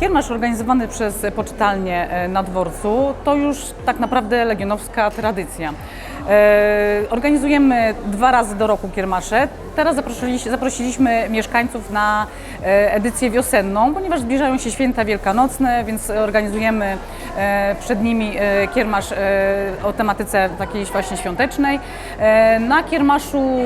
Kiermasz organizowany przez poczytalnię e, na dworcu to już tak naprawdę legionowska tradycja. E, Organizujemy dwa razy do roku kiermasze. Teraz zaprosiliśmy, zaprosiliśmy mieszkańców na e, edycję wiosenną, ponieważ zbliżają się święta wielkanocne, więc organizujemy przed nimi kiermasz o tematyce takiej właśnie świątecznej. Na kiermaszu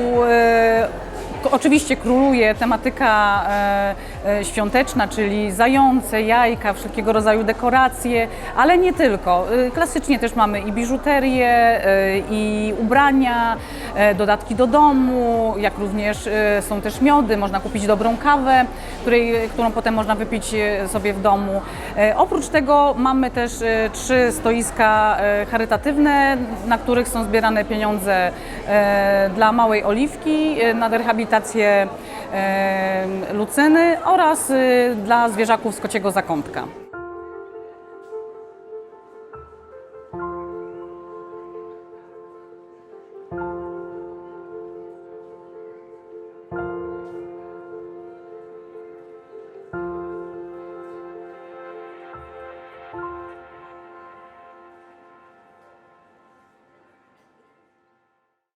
Oczywiście króluje tematyka e, e, świąteczna, czyli zające, jajka, wszelkiego rodzaju dekoracje, ale nie tylko. E, klasycznie też mamy i biżuterię, i ubrania, dodatki do domu, jak również e, są też miody, można kupić dobrą kawę, której, którą potem można wypić e, sobie w domu. E, oprócz tego mamy też e, trzy stoiska e, charytatywne, na których są zbierane pieniądze e, dla Małej Oliwki e, na rehabilitację e, Lucyny oraz e, dla zwierzaków z kociego zakątka.